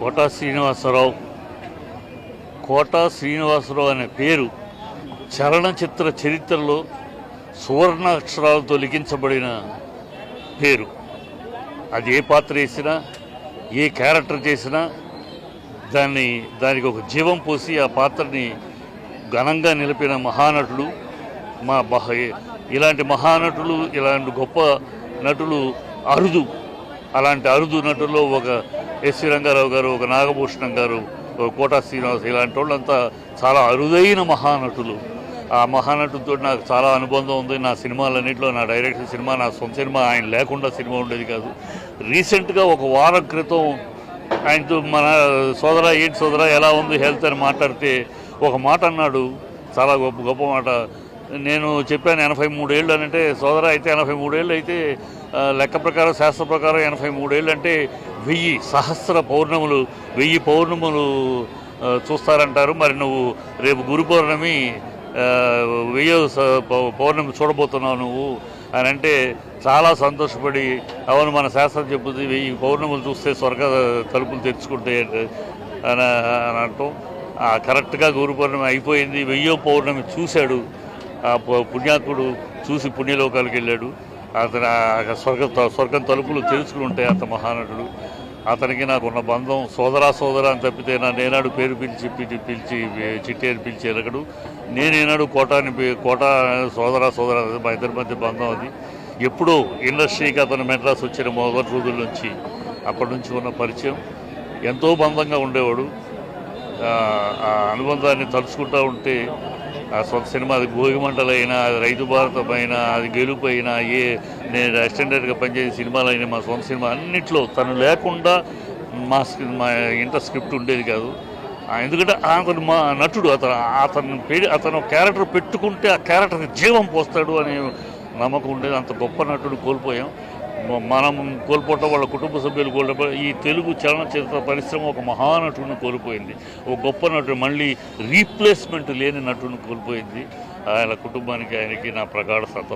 Quota Srinivasarao. Quota Srinivasarao అనే పేరు చలనచిత్ర చరిత్రలో సువర్ణ అక్షరాలతో లిఖించబడిన పేరు. అది ఏ పాత్ర వేసినా ఏ క్యారెక్టర్ చేసినా దాన్ని దానికి ఒక జీవం పోసి ఆ పాత్రని ఘనంగా నిలిపిన మహానటుడు మా బహ ఇలాంటి మహానటులు ఇలాంటి గొప్ప నటులు అరుదు. అలాంటి అరుదు నటుల్లో ఒక ఎస్వి రంగారావు గారు ఒక నాగభూషణం గారు ఒక కోటా శ్రీనివాస్ ఇలాంటి వాళ్ళంతా చాలా అరుదైన మహానటులు. ఆ మహానటుడితో నాకు చాలా అనుబంధం ఉంది. నా సినిమాలన్నింటిలో నా డైరెక్షన్ సినిమా నా సొంత సినిమా ఆయన లేకుండా సినిమా ఉండేది కాదు. రీసెంట్గా ఒక వారం క్రితం ఆయనతో మన సోదర ఏంటి సోదర ఎలా ఉంది హెల్త్ అని మాట్లాడితే ఒక మాట అన్నాడు. చాలా గొప్ప గొప్ప మాట. నేను చెప్పాను ఎనభై మూడేళ్ళు అని అంటే సోదర అయితే ఎనభై మూడేళ్ళు అయితే లెక్క ప్రకారం శాస్త్ర ప్రకారం ఎనభై మూడేళ్ళు అంటే వెయ్యి సహస్ర పౌర్ణములు వెయ్యి పౌర్ణములు చూస్తారంటారు. మరి నువ్వు రేపు గురు పౌర్ణమి వెయ్యి వెయ్యో స- పౌ- పౌర్ణమి చూడబోతున్నావు నువ్వు అని అంటే చాలా సంతోషపడి అవును మన శాస్త్రం చెప్పుద్ది వెయ్యి పౌర్ణములు చూస్తే స్వర్గ తలుపులు తెచ్చుకుంటాయి అని అని అంటాం కరెక్ట్గా గురు పౌర్ణమి అయిపోయింది. వెయ్యో పౌర్ణమి చూశాడు. ఆ పుణ్యాత్ముడు చూసి పుణ్యలోకాలకు వెళ్ళాడు అతను స్వర్గ స్వర్గం తలుపులు తెలుసుకుని ఉంటాయి అంత మహానటుడు. అతనికి నాకున్న బంధం సోదరా సోదరా అని తప్పితే నా నేనాడు పేరు పిలిచి పిలిచి పిలిచి చిట్టి అని పిలిచి ఎరగడు. నేనేనాడు కోటాని కోట సోదరా సోదరా మా ఇద్దరి మధ్య బంధం అది. ఎప్పుడో ఇండస్ట్రీకి అతను మెడ్రాస్ వచ్చిన మొదటి రోజుల నుంచి అప్పటి నుంచి ఉన్న పరిచయం. ఎంతో బంధంగా ఉండేవాడు. ఆ అనుబంధాన్ని తలుచుకుంటూ ఉంటే సొంత సినిమా అది భోగిమంటలైనా అది రైతు భారతం అయినా అది గెలుపు అయినా ఏ నేను అసిస్టెంట్గా పనిచేసే సినిమాలైనా మా సొంత సినిమా అన్నిట్లో తను లేకుండా మా మా ఇంటర్ స్క్రిప్ట్ ఉండేది కాదు. ఎందుకంటే అతను మా నటుడు అతను అతను అతను క్యారెక్టర్ పెట్టుకుంటే ఆ క్యారెక్టర్కి జీవం పోస్తాడు అని నమ్మకం ఉండేది. అంత గొప్ప నటుడు కోల్పోయాం. మనం కోల్పోవటం వాళ్ళ కుటుంబ సభ్యులు కోల్పోవడం ఈ తెలుగు చలనచిత్ర పరిశ్రమ ఒక మహానటుడిని కోల్పోయింది. ఒక గొప్ప నటుడు మళ్ళీ రీప్లేస్మెంట్ లేని నటుడిని కోల్పోయింది. ఆయన కుటుంబానికి ఆయనకి నా ప్రగాఢ సత